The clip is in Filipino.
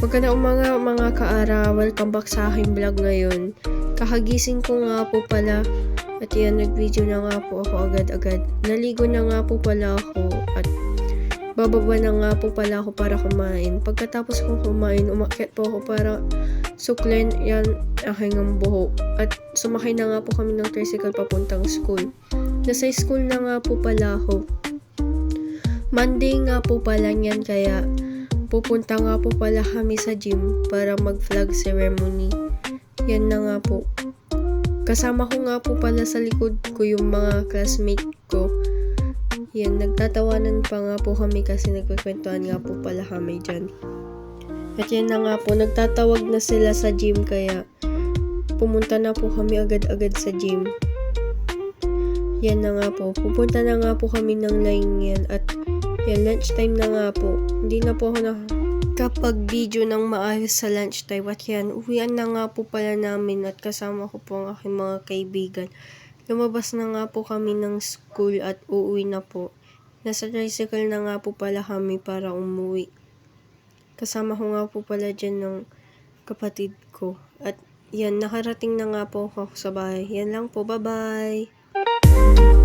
Magandang umaga mga kaara, welcome back sa aking vlog ngayon. Kakagising ko nga po pala at yan, nag-video na nga po ako agad-agad. Naligo na nga po pala ako at bababa na nga po pala ako para kumain. Pagkatapos kong kumain, umakyat po ako para suklain yan aking ang buhok. At sumakay na nga po kami ng tricycle papuntang school. Nasa school na nga po pala ako. Monday nga po pala yan kaya pupunta nga po pala kami sa gym para mag-flag ceremony. Yan na nga po. Kasama ko nga po pala sa likod ko yung mga classmate ko. Yan, nagtatawanan pa nga po kami kasi nagkakwentuhan nga po pala kami dyan. At yan na nga po, nagtatawag na sila sa gym kaya pumunta na po kami agad-agad sa gym. Yan na nga po, pupunta na nga po kami ng line yan at yan, lunchtime na nga po. Hindi na po ako na kapag video ng maayos sa lunchtime at yan, uwian na nga po pala namin at kasama ko po ang aking mga kaibigan. Lumabas na nga po kami ng school at uuwi na po. Nasa tricycle na nga po pala kami para umuwi. Kasama ko nga po pala dyan ng kapatid ko. At yan, nakarating na nga po ako sa bahay. Yan lang po, bye-bye!